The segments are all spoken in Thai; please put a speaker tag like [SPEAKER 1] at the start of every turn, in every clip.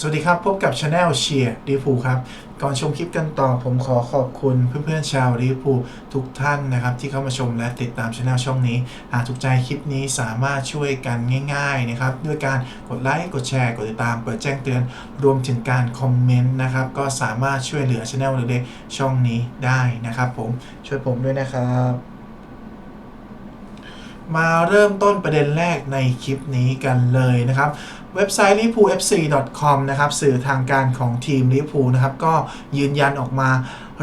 [SPEAKER 1] สวัสดีครับ พบกับช anel เชียร์ลิฟูครับ ก่อนชมคลิปกันต่อผมขอขอบคุณเพื่อนๆชาวลิฟูทุกท่านนะครับ ที่เข้ามาชมและติดตามช anel ช่องนี้ หากถูกใจคลิปนี้สามารถช่วยกันง่ายๆนะครับ ด้วยการกดไลค์กดแชร์กดติดตามเปิดแจ้งเตือน รวมถึงการคอมเมนต์นะครับ ก็สามารถช่วยเหลือช anel เล็กๆช่องนี้ได้นะครับ ผมช่วยผมด้วยนะครับ มาเริ่มต้นประเด็นแรกในคลิปนี้กันเลยนะครับ เว็บไซต์ liverpoolfc.com นะครับสื่อทางการของทีมลิเวอร์พูลนะครับก็ยืนยันออกมา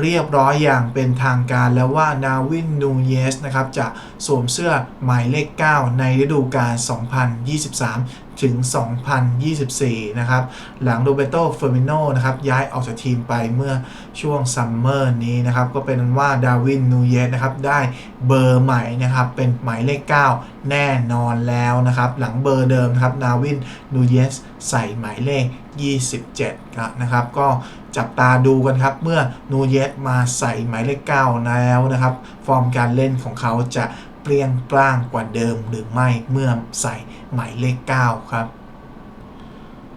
[SPEAKER 1] เรียบร้อยอย่างเป็นทางการแล้วว่านาวินนูเยสนะครับจะสวมเสื้อหมายเลข 9 ในฤดูกาล2023 ถึง 2024 นะครับ หลังโรเบโตเฟอร์มิโนนะครับ ย้ายออกจากทีมไปเมื่อช่วงซัมเมอร์นี้นะครับ ก็เป็นว่าดาวินนูเยสนะครับ ได้เบอร์ใหม่นะครับ เป็นหมายเลข 9 แน่นอนแล้วนะครับ หลังเบอร์เดิมนะครับ ดาวินนูเยสใส่หมายเลข 27 นะครับ ก็จับตาดูกันครับ เมื่อนูเยสมาใส่หมายเลข 9 แล้วนะครับ ฟอร์มการเล่นของเขาจะ เปลี่ยนปล้างกว่าเดิมหรือไม่เมื่อใส่หมายเลข 9 ครับ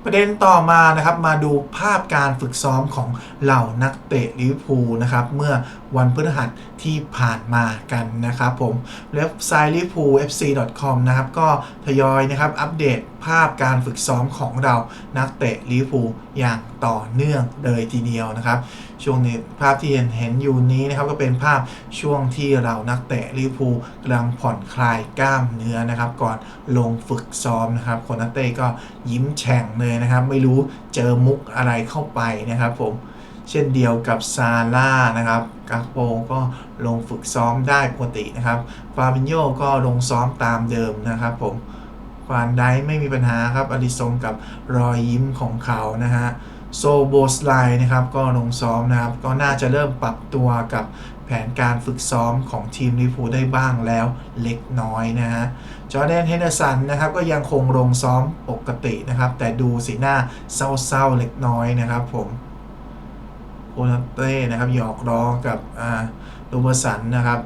[SPEAKER 1] ประเด็นต่อมานะครับมาดูภาพการฝึกซ้อมของเหล่านักเตะลิเวอร์พูลนะครับเมื่อ วันพฤหัสที่ผ่านมากันนะครับผมเว็บไซต์ liverpoolfc.com นะครับก็ทยอยนะครับอัปเดตภาพการฝึกซ้อมของเรานักเตะลิเวอร์พูลอย่างต่อเนื่องเลยทีเดียวนะครับ ช่วงนี้ภาพที่เห็นเห็นอยู่นี้นะครับก็เป็นภาพช่วงที่เรานักเตะลิเวอร์พูลกำลังผ่อนคลายกล้ามเนื้อนะครับ ก่อนลงฝึกซ้อมนะครับคนนักเตะก็ยิ้มแฉ่งเลยนะครับ ไม่รู้เจอมุกอะไรเข้าไปนะครับผม เช่นเดียวกับซาร่านะครับกาโปก็ลงฝึกซ้อมได้ปกตินะครับฟาบินโยก็ลงซ้อมตามเดิมนะครับผมฟานไดไม่มีปัญหาครับอดิสงกับรอยยิ้มของเขานะฮะโซโบสไลนะครับก็ลงซ้อมนะครับก็น่าจะเริ่มปรับตัวกับแผนการฝึกซ้อมของทีมลิเวอร์พูได้บ้างแล้วเล็กน้อยนะฮะ จอแดนเฮนเดอร์สันนะครับก็ยังคงลงซ้อมปกตินะครับ แต่ดูสีหน้าเศร้าๆเล็กน้อยนะครับผม โอนาเต้นะครับหยอกล้อกับอ่าลูเบอร์สันนะครับ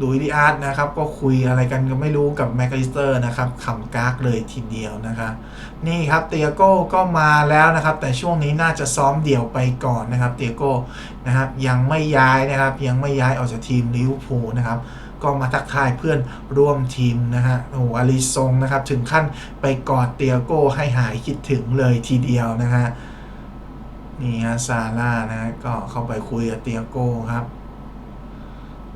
[SPEAKER 1] ดูอิดิอาร์ตนะครับ ก็คุยอะไรกันก็ไม่รู้กับแมคคาลิสเตอร์นะครับขำกากเลยทีเดียวนะครับนี่ครับเตียโก้ก็มาแล้วนะครับ แต่ช่วงนี้น่าจะซ้อมเดี่ยวไปก่อนนะครับเตียโก้นะครับยังไม่ย้ายนะครับ ยังไม่ย้ายออกจากทีมลิเวอร์พูลนะครับ ก็มาทักทายเพื่อนร่วมทีมนะฮะโอ้โหอาริซงนะครับ ถึงขั้นไปกอดเตียโก้ให้หายคิดถึงเลยทีเดียวนะฮะ นี่ฮะซาร่านะฮะก็เข้าไปคุยกับเตียโก้ครับ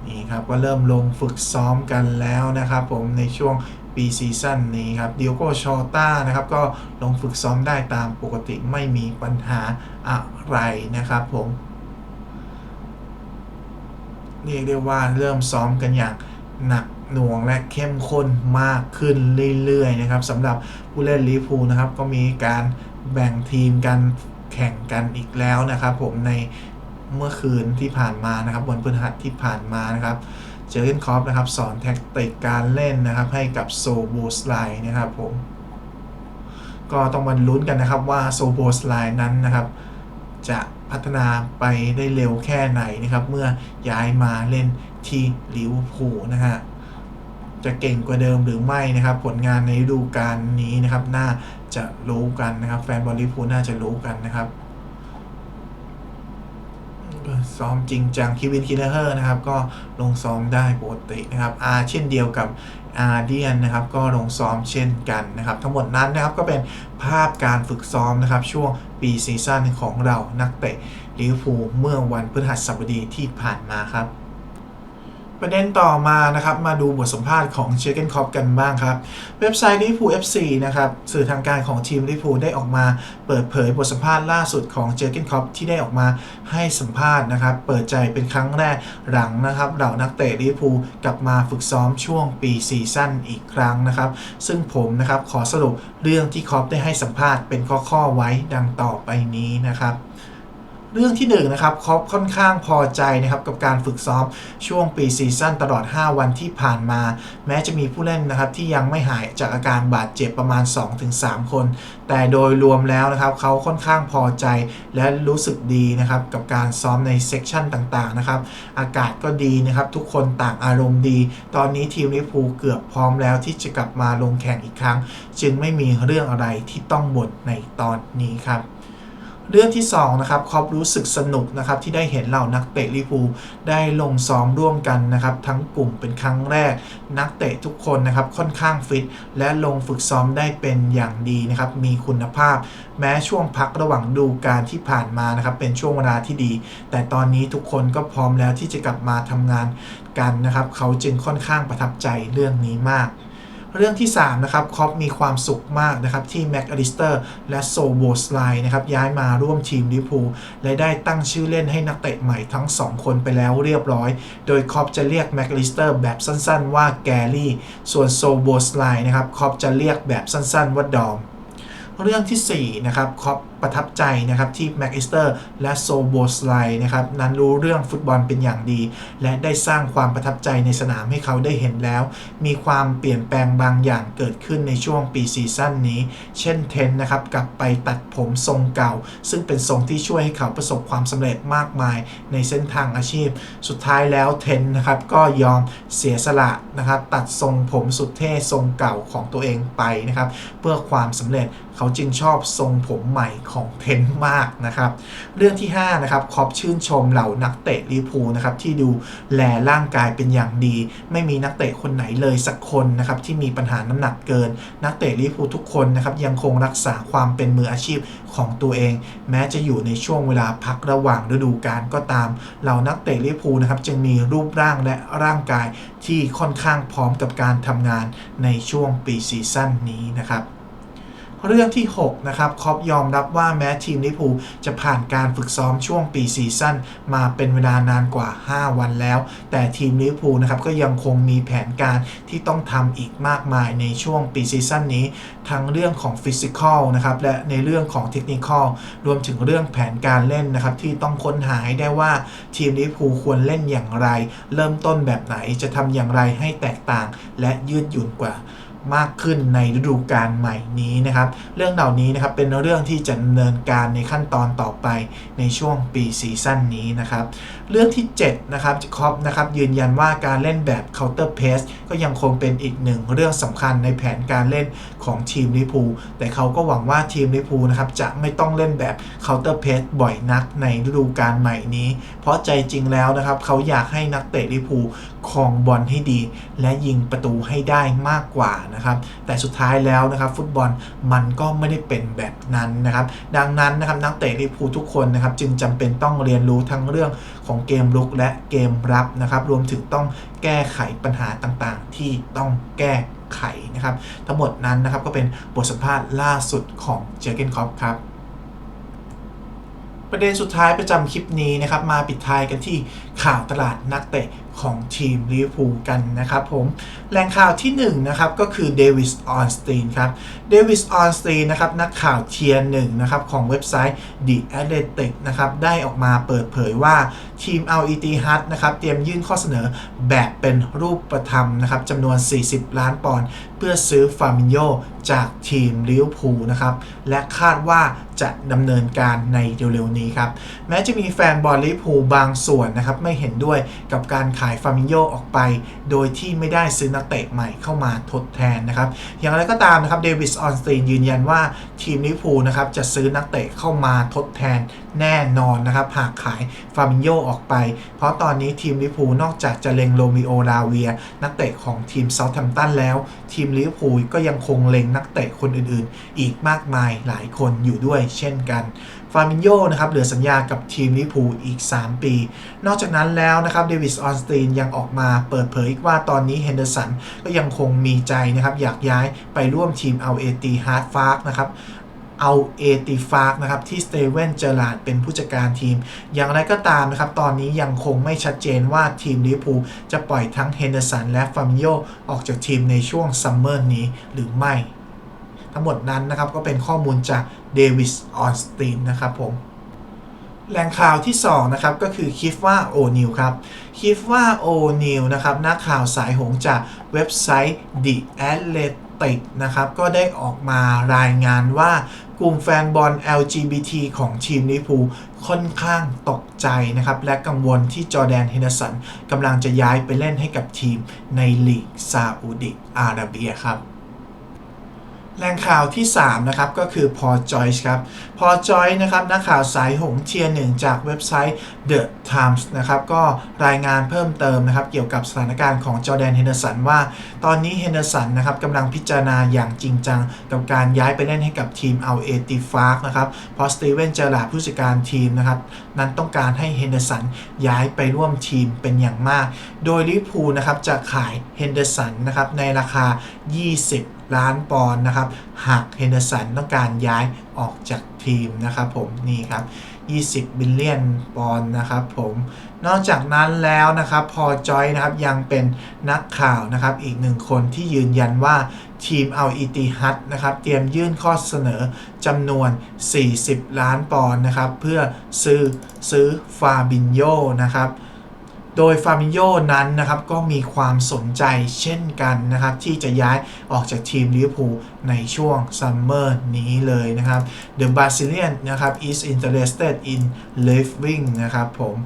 [SPEAKER 1] นี่ครับก็เริ่มลงฝึกซ้อมกันแล้วนะครับ ผมในช่วงปีซีซั่นนี้ครับเดียโกชอต้านะครับก็ลงฝึกซ้อมได้ตามปกติไม่มีปัญหาอะไรนะครับผมเรียกได้ว่าเริ่มซ้อมกันอย่างหนักหน่วงและเข้มข้นมากขึ้นเรื่อยๆนะครับสำหรับผู้เล่นลิเวอร์พูนะครับ ก็มีการแบ่งทีมกัน แข่งกันอีกแล้วนะครับ ผมในเมื่อคืนที่ผ่านมานะครับวันพฤหัสที่ผ่านมานะครับเจอร์เกนคอปนะครับสอนแท็กติกการเล่นนะครับให้กับโซโบสไลนะครับผมก็ต้องมาลุ้นกันนะครับว่าโซโบสไลนั้นนะครับ จะพัฒนาไปได้เร็วแค่ไหนนะครับ เมื่อย้ายมาเล่นที่ลิเวอร์พูลนะฮะ จะเก่งกว่าเดิมหรือไม่นะครับ ผลงานในฤดูกาลนี้นะครับ น่าจะรู้กันนะครับ แฟนบอลลิเวอร์พูน่าจะรู้กันนะครับซ้อมจริงจังคิวินคินเนอร์นะครับ ก็ลงซ้อมได้ปกตินะครับอาเช่นเดียวกับอาเดียนนะครับ ก็ลงซ้อมเช่นกันนะครับ ทั้งหมดนั้นนะครับก็เป็นภาพการฝึกซ้อมนะครับ ช่วงปีซีซั่นของเรานักเตะลิเวอร์พูลเมื่อวันพฤหัสบดีที่ผ่านมาครับ ประเด็นต่อมานะครับมาดูบทสัมภาษณ์ของเช r เกนคอปกันบ้างครับ เว็บไซต์ลิเวอร์พูล FC นะครับสื่อทางการของทีมลิเวอร์พูได้ออกมา เปิดเผยบทสัมภาษณ์ล่าสุดของเจอร์เกนคอปที่ได้ออกมาให้สัมภาษณ์นะครับ เปิดใจเป็นครั้งแรกหลังนะครับเหล่านักเตะลิเวอร์พูกลับมาฝึกซ้อมช่วงปีซีซั่นอีกครั้งนะครับ ซึ่งผมนะครับขอสรุปเรื่องที่คอปได้ให้สัมภาษณ์เป็นข้อๆไว้ดังต่อไปนี้นะครับ เรื่องที่1นงนะครับคอปค่อนข้างพอใจนะครับกับการฝึกซ้อมช่วงปีซีซั่นตลอด 5 วันที่ผ่านมา แม้จะมีผู้เล่นนะครับที่ยังไม่หายจากอาการบาดเจ็บประมาณ 2-3 คน แต่โดยรวมแล้วนะครับเขาค่อนข้างพอใจและรู้สึกดีนะครับกับการซ้อมในเซกชันต่างๆนะครับอากาศก็ดีนะครับทุกคนต่างอารมณ์ดี ตอนนี้ทีมลิเวอร์พูลเกือบพร้อมแล้วที่จะกลับมาลงแข่งอีกครั้ง จึงไม่มีเรื่องอะไรที่ต้องบ่นในตอนนี้ครับ เรื่องที่2นะครับครอปรู้สึกสนุกนะครับที่ได้เห็นเหล่านักเตะลิพูได้ลงซ้อมร่วมกันนะครับทั้งกลุ่มเป็นครั้งแรก นักเตะทุกคนนะครับค่อนข้างฟิตและลงฝึกซ้อมได้เป็นอย่างดีนะครับมีคุณภาพ แม้ช่วงพักระหว่างดูการที่ผ่านมานะครับเป็นช่วงเวลาที่ดี แต่ตอนนี้ทุกคนก็พร้อมแล้วที่จะกลับมาทำงานกันนะครับเขาจึงค่อนข้างประทับใจเรื่องนี้มาก เรื่องที่ 3 นะครับคอปมีความสุขมากนะครับ ที่แม็กอลิสเตอร์และโซโบสไลนะครับ ย้ายมาร่วมทีมลิเวอร์พูลและได้ตั้งชื่อเล่นให้นักเตะใหม่ทั้ง 2 คนไปแล้วเรียบร้อย โดยคอปจะเรียกแม็กอลิสเตอร์แบบสั้นๆ ว่าแกลลี่ ส่วนโซโบสไลนะครับคอปจะเรียกแบบสั้นๆ ว่าดอมเรื่องที่4นะครับคอป ประทับใจนะครับที่แม็กอิสเตอร์และโซโบสไลนะครับนั้นรู้เรื่องฟุตบอลเป็นอย่างดี และได้สร้างความประทับใจในสนามให้เขาได้เห็นแล้ว มีความเปลี่ยนแปลงบางอย่างเกิดขึ้นในช่วงปีซีซั่นนี้ เช่นเทนนะครับกลับไปตัดผมทรงเก่า ซึ่งเป็นทรงที่ช่วยให้เขาประสบความสำเร็จมากมายในเส้นทางอาชีพ สุดท้ายแล้วเทนนะครับก็ยอมเสียสละนะครับตัดทรงผมสุดเท่ทรงเก่าของตัวเองไปนะครับเพื่อความสำเร็จเขาจึงชอบทรงผมใหม่ของเทนมากนะครับเรื่องที่5นะครับคอปชื่นชมเหล่านักเตะลิพูนะครับที่ดูแลร่างกายเป็นอย่างดี ไม่มีนักเตะคนไหนเลยสักคนนะครับที่มีปัญหาน้ำหนักเกิน นักเตะลิพูทุกคนนะครับยังคงรักษาความเป็นมืออาชีพของตัวเอง แม้จะอยู่ในช่วงเวลาพักระหว่างฤดูกาลก็ตามเหล่านักเตะลิพูนะครับจึงมีรูปร่างและร่างกายที่ค่อนข้างพร้อมกับการทำงานในช่วงปีซีซั่นนี้นะครับ เรื่องที่ 6 นะครับคอปยอมรับว่าแม้ทีมลิพูจะผ่านการฝึกซ้อมช่วงปีซีซั่นมาเป็นเวลานานกว่า 5 วันแล้ว แต่ทีมลิพูนะครับก็ยังคงมีแผนการที่ต้องทำอีกมากมายในช่วงปีซีซั่นนี้ ทั้งเรื่องของฟิสิกอลนะครับและในเรื่องของเทคนิคอลรวมถึงเรื่องแผนการเล่นนะครับที่ต้องค้นหาให้ได้ว่าทีมลิพูควรเล่นอย่างไร เริ่มต้นแบบไหนจะทำอย่างไรให้แตกต่าง และยืดหยุ่นกว่า มากขึ้นในฤดูกาลใหม่นี้นะครับ เรื่องเหล่านี้นะครับเป็นเรื่องที่จะดำเนินการในขั้นตอนต่อไปในช่วงปีซีซั่นนี้นะครับ เรื่องที่ 7 นะครับคอปนะครับยืนยันว่าการเล่นแบบ counter pass ก็ยังคงเป็นอีกหนึ่งเรื่องสำคัญในแผนการเล่นของทีมลิพูแต่เขาก็หวังว่าทีมลิพูนะครับจะไม่ต้องเล่นแบบ counter pass บ่อยนักในฤดูกาลใหม่นี้ เพราะใจจริงแล้วนะครับเขาอยากให้นักเตะลิพูครองบอลให้ดี และยิงประตูให้ได้มากกว่านะครับแต่สุดท้ายแล้วนะครับฟุตบอลมันก็ไม่ได้เป็นแบบนั้นนะครับดังนั้นนะครับนักเตะลิพูทุกคนนะครับจึงจำเป็นต้องเรียนรู้ทั้งเรื่องของเกมลุกและเกมรับนะครับ รวมถึงต้องแก้ไขปัญหาต่างๆ ที่ต้องแก้ไขนะครับ ทั้งหมดนั้นนะครับก็เป็นบทสัมภาษณ์ล่าสุดของเจอเกนคอปครับประเด็นสุดท้ายประจำคลิปนี้นะครับ มาปิดท้ายกันที่ข่าวตลาดนักเตะ ของทีมลิเวอร์พูลกันนะครับผมแหล่งข่าวที่1นงนะครับก็คือเดวิสออนสตีนครับเดวิสออนสตีนนะครับนักข่าวเทียร์หนึ่งนะครับของเว็บไซต์ The Athletic นะครับได้ออกมาเปิดเผยว่าทีม Al Ittihad นะครับเตรียมยื่นข้อเสนอแบบเป็นรูปประธรรมนะครับจำนวน 40 ล้านปอนด์เพื่อซื้อฟาร์มิโยจากทีมลิเวอร์พูลนะครับและคาดว่าจะดำเนินการในเร็วๆนี้ครับแม้จะมีแฟนบอลลิเวอร์พูลบางส่วนนะครับไม่เห็นด้วยกับการขายายฟาร์มิโยออกไป โดยที่ไม่ได้ซื้อนักเตะใหม่เข้ามาทดแทนนะครับ อย่างไรก็ตามนะครับเดวิสออนสตีนยืนยันว่าทีมลิเวอร์พูลนะครับจะซื้อนักเตะเข้ามาทดแทนแน่นอนนะครับหากขายฟาร์มิโยออกไป เพราะตอนนี้ทีมลิเวอร์พูลนอกจากจะเล็งโรมิโอลาเวีย นักเตะของทีมเซาท์แฮมป์ตันแล้ว ทีมลิเวอร์พูลก็ยังคงเล็งนักเตะคนอื่นๆ อีกมากมายหลายคนอยู่ด้วยเช่นกันฟาร์มินโยนะครับเหลือสัญญากับทีมลิเวอร์พูลอีก 3 ปี นอกจากนั้นแล้วนะครับเดวิสออนสตีนยังออกมาเปิดเผยอีกว่าตอนนี้เฮนเดอร์สันก็ยังคงมีใจนะครับอยากย้ายไปร่วมทีมเอาเอตีฮาร์ดฟาร์กนะครับเอาเอติฟาร์กนะครับที่สเตเวนเจอร์ลาดเป็นผู้จัดการทีม อย่างไรก็ตามนะครับ ตอนนี้ยังคงไม่ชัดเจนว่าทีมลิเวอร์พูลจะปล่อยทั้งเฮนเดอร์สันและฟามิโยออกจากทีมในช่วงซัมเมอร์นี้หรือไม่ ทั้งหมดนั้นนะครับก็เป็นข้อมูลจากเดวิสออนสตีนนะครับผม แหล่งข่าวที่2นะครับก็คือคิฟว่าโอนิวครับคิฟว่าโอนิวนะครับนักข่าวสายหงจากเว็บไซต์ The Athletic นะครับก็ได้ออกมารายงานว่ากลุ่มแฟนบอล LGBT ของทีมลิพูค่อนข้างตกใจนะครับ และกังวลที่จอแดนเฮนสันกำลังจะย้ายไปเล่นให้กับทีมในลีกซาอุดิอาระเบียครับ แหล่งข่าวที่ 3 นะครับ ก็คือพอจอยส์ครับพอจอยนะครับนักข่าวสายหงเทียหนึ่งจากเว็บไซต์ The Times นะครับก็รายงานเพิ่มเติมนะครับ เกี่ยวกับสถานการณ์ของจอแดนเฮนเดอร์สันว่า ตอนนี้เฮนเดอร์สันนะครับกำลังพิจารณาอย่างจริงจังกับการย้ายไปเล่นให้กับทีมเอาเอติฟาร์กนะครับเพราะสตีเวนเจอร์ลาผู้จัดการทีมนะครับ นั้นต้องการให้เฮนเดอร์สันย้ายไปร่วมทีมเป็นอย่างมาก โดยลิเวอร์พูนะครับจะขายเฮนเดอร์สันนะครับในราคา 20 ล้านปอนด์นะครับหากเฮนเดอร์สันต้องการย้ายออกจากทีมนะครับผมนี่ครับ 20 บิลเลียนปอนด์นะครับผมนอกจากนั้นแล้วนะครับพอจอยนะครับยังเป็นนักข่าวนะครับอีกหนึ่งคนที่ยืนยันว่าทีมเอาอีติฮัดนะครับเตรียมยื่นข้อเสนอจำนวน 40 ล้านปอนด์นะครับเพื่อซื้อซื้อฟาบินโยนะครับ โดยฟาบิโยนั้นนะครับก็มีความสนใจเช่นกันนะครับที่จะย้ายออกจากทีมลิเวอร์พูลในช่วงซัมเมอร์นี้เลยนะครับ The Brazilian นะครับ is interested in leaving นะครับผม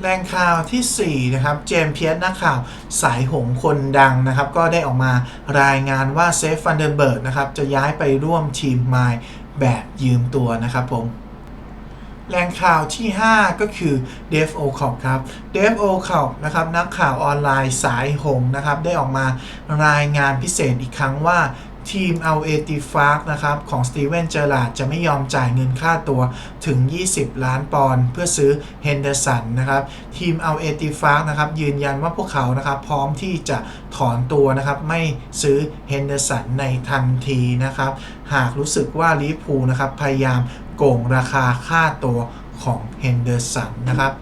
[SPEAKER 1] แหล่งข่าวที่ 4 นะครับ เจมส์เพียสนักข่าวสายหงคนดังนะครับ ก็ได้ออกมารายงานว่าเซฟฟันเดนเบิร์กนะครับ จะย้ายไปร่วมทีมไมล์แบบยืมตัวนะครับผม แหล่งข่าวที่ 5 ก็คือ d e v o c o p ครับ d e v o c o p นะครับนักข่าวออนไลน์สายหงนะครับ ได้ออกมารายงานพิเศษอีกครั้งว่าทีมเอาเอติฟาร์กนะครับของสตีเวนเจอร์ลาดจะไม่ยอมจ่ายเงินค่าตัวถึง 20 ล้านปอนด์เพื่อซื้อเฮนเดอร์สันนะครับทีมเอาเอติฟาร์กนะครับยืนยันว่าพวกเขานะครับพร้อมที่จะถอนตัวนะครับไม่ซื้อเฮนเดอร์สันในทันทีนะครับหากรู้สึกว่าลิเวอร์พูนะครับพยายาม โกงราคาค่าตัวของเฮนเดอร์สันนะครับ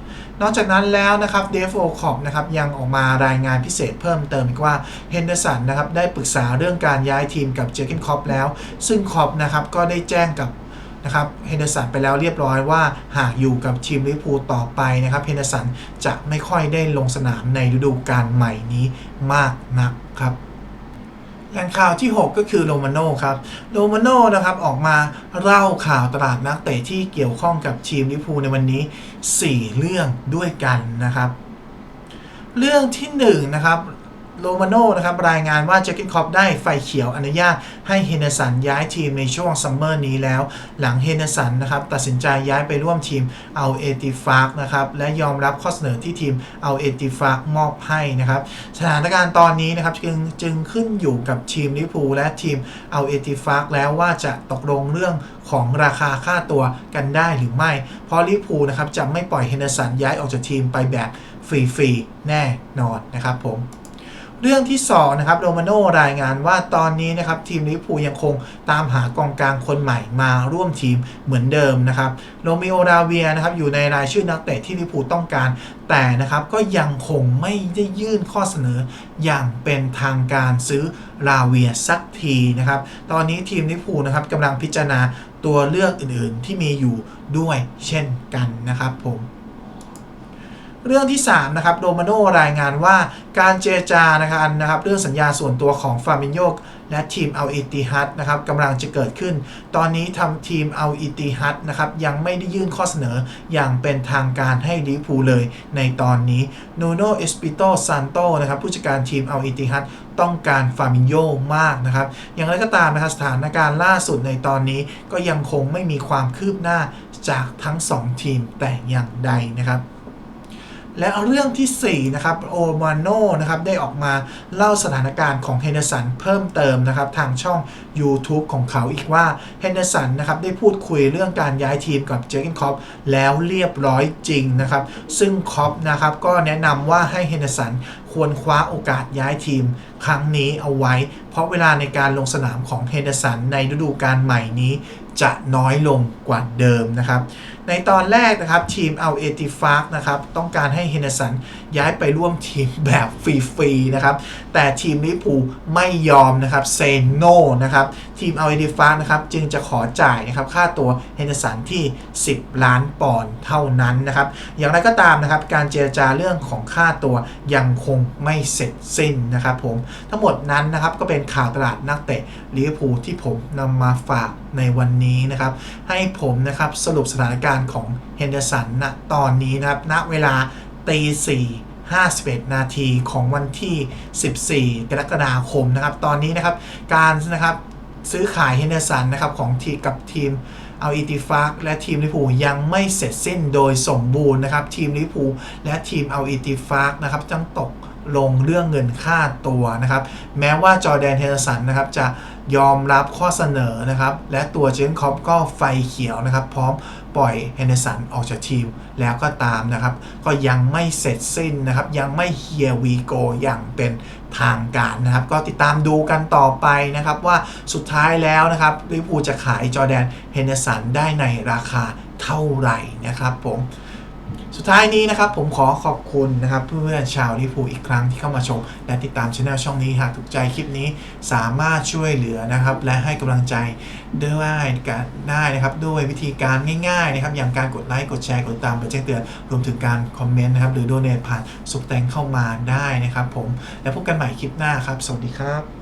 [SPEAKER 1] นอกจากนั้นแล้วนะครับเดฟโอคอปนะครับยังออกมารายงานพิเศษเพิ่มเติมอีกว่าเฮนเดอร์สันนะครับได้ปรึกษาเรื่องการย้ายทีมกับเจอร์เกนคอปแล้ว ซึ่งคอปนะครับก็ได้แจ้งกับนะครับเฮนเดอร์สันไปแล้วเรียบร้อยว่าหากอยู่กับทีมลิเวอร์พูลต่อไปนะครับเฮนเดอร์สันจะไม่ค่อยได้ลงสนามในฤดูกาลใหม่นี้มากนักครับ แหล่งข่าวที่ 6 ก็คือโรมาโน่ครับโรมาโน่นะครับออกมาเล่าข่าวตลาดนักเตะที่เกี่ยวข้องกับทีมลิพูในวันนี้ 4 เรื่องด้วยกันนะครับ เรื่องที่1นะครับ โรมาโน่นะครับรายงานว่าเจคินคอปได้ไฟเขียวอนุญาตให้เฮนเดสันย้ายทีมในช่วงซัมเมอร์นี้แล้ว หลังเฮนเดสันนะครับตัดสินใจย้ายไปร่วมทีมเอาเอติฟาร์กนะครับและยอมรับข้อเสนอที่ทีมเอาเอติฟาร์กมอบให้นะครับสถานการณ์ตอนนี้นะครับจึงจึงขึ้นอยู่กับทีมลิพูและทีมเอาเอติฟาร์กแล้วว่าจะตกลงเรื่องของราคาค่าตัวกันได้หรือไม่ เพราะลิพูนะครับจะไม่ปล่อยเฮนเดสันย้ายออกจากทีมไปแบบฟรีๆแน่นอนนะครับผม เรื่องที่2นะครับโรมาโนรายงานว่าตอนนี้นะครับทีมลิเวอร์พูลยังคงตามหากองกลางคนใหม่มาร่วมทีมเหมือนเดิมนะครับโรมิโอราเวียนะครับอยู่ในรายชื่อนักเตะที่ลิเวอร์พูลต้องการ แต่นะครับก็ยังคงไม่ได้ยื่นข้อเสนออย่างเป็นทางการซื้อราเวียสักทีนะครับตอนนี้ทีมลิเวอร์พูลนะครับกำลังพิจารณาตัวเลือกอื่นๆที่มีอยู่ด้วยเช่นกันนะครับผม เรื่องที่3นะครับโรมาโนรายงานว่าการเจรจานะครับนะครับเรื่องสัญญาส่วนตัวของฟาบินโยกและทีมเอาอิติฮัดนะครับกำลังจะเกิดขึ้น ตอนนี้ทำทีมเอาอิติฮัดนะครับยังไม่ได้ยื่นข้อเสนออย่างเป็นทางการให้ลิพูเลยในตอนนี้นูโนเอสปิโตซานโตนะครับผู้จัดการทีมเอาอิติฮัดต้องการฟาบินโยมากนะครับ อย่างไรก็ตามนะครับสถานการณ์ล่าสุดในตอนนี้ก็ยังคงไม่มีความคืบหน้าจากทั้ง 2 ทีมแต่อย่างใดนะครับ และเรื่องที่ 4 นะครับ โอมาโนนะครับ ได้ออกมาเล่าสถานการณ์ของเฮนเดอร์สันเพิ่มเติมนะครับ ทางช่อง YouTube ของเขาอีกว่าเฮนเดอร์สันนะครับ ได้พูดคุยเรื่องการย้ายทีมกับเจอร์เกนคอปแล้วเรียบร้อยจริงนะครับ ซึ่งคอปนะครับก็แนะนำว่าให้เฮนเดอร์สันควรคว้าโอกาสย้ายทีมครั้งนี้เอาไว้ เพราะเวลาในการลงสนามของเฮนเดอร์สันในฤดูกาลใหม่นี้จะน้อยลงกว่าเดิมนะครับในตอนแรกนะครับทีมเอาเอติฟาร์กนะครับต้องการให้เฮนเดสันย้ายไปร่วมทีมแบบฟรีๆนะครับแต่ทีมลิเวอร์พูไม่ยอมนะครับเซโนนะครับทีมเอาเอติฟาร์กนะครับจึงจะขอจ่ายนะครับค่าตัวเฮนเดสันที่ 10 ล้านปอนด์เท่านั้นนะครับอย่างไรก็ตามนะครับการเจรจาเรื่องของค่าตัวยังคงไม่เสร็จสิ้นนะครับผมทั้งหมดนั้นนะครับก็เป็นข่าวตลาดนักเตะลิเวอร์พูลที่ผมนำมาฝากในวันนี้นะครับให้ผมนะครับสรุปสถานการณ์ของเฮนเดอร์สันณตอนนี้นะครับณเวลาตี4 51 นาทีของวันที่ 14 กรกฎาคมนะครับ ตอนนี้นะครับ การนะครับซื้อขายเฮนเดอร์สันนะครับของทีมกับทีมเอาอีติฟากและทีมลิพูยังไม่เสร็จสิ้นโดยสมบูรณ์นะครับ ทีมลิพูและทีมเอาอีติฟากนะครับต้องตกลงเรื่องเงินค่าตัวนะครับ แม้ว่าจอแดนเฮนเดอร์สันนะครับจะยอมรับข้อเสนอนะครับ และตัวเจนคอปก็ไฟเขียวนะครับ พร้อม ปล่อยเฮนเดอร์สันออกจากทีมแล้วก็ตามนะครับ ก็ยังไม่เสร็จสิ้นนะครับ ยังไม่เฮียวีโกอย่างเป็นทางการนะครับ ก็ติดตามดูกันต่อไปนะครับ ว่าสุดท้ายแล้วนะครับลิเวอร์พูลจะขายจอแดนเฮนเดอร์สันได้ในราคาเท่าไหร่นะครับผม สุดท้ายนี้นะครับผมขอขอบคุณนะครับเพื่อนๆชาวลิเวอร์พูลอีกครั้งที่เข้ามาชม และติดตามช anel ช่องนี้หากถูกใจคลิปนี้สามารถช่วยเหลือนะครับ และให้กำลังใจด้วยกันได้นะครับด้วยวิธีการง่ายๆนะครับอย่างการกดไลค์กดแชร์กดติดตามไปแจ้งเตือนรวมถึงการคอมเมนต์นะครับหรือโดเนทผ่านสุปแตงเข้ามาได้นะครับผมแล้วพบกันใหม่คลิปหน้าครับ สวัสดีครับ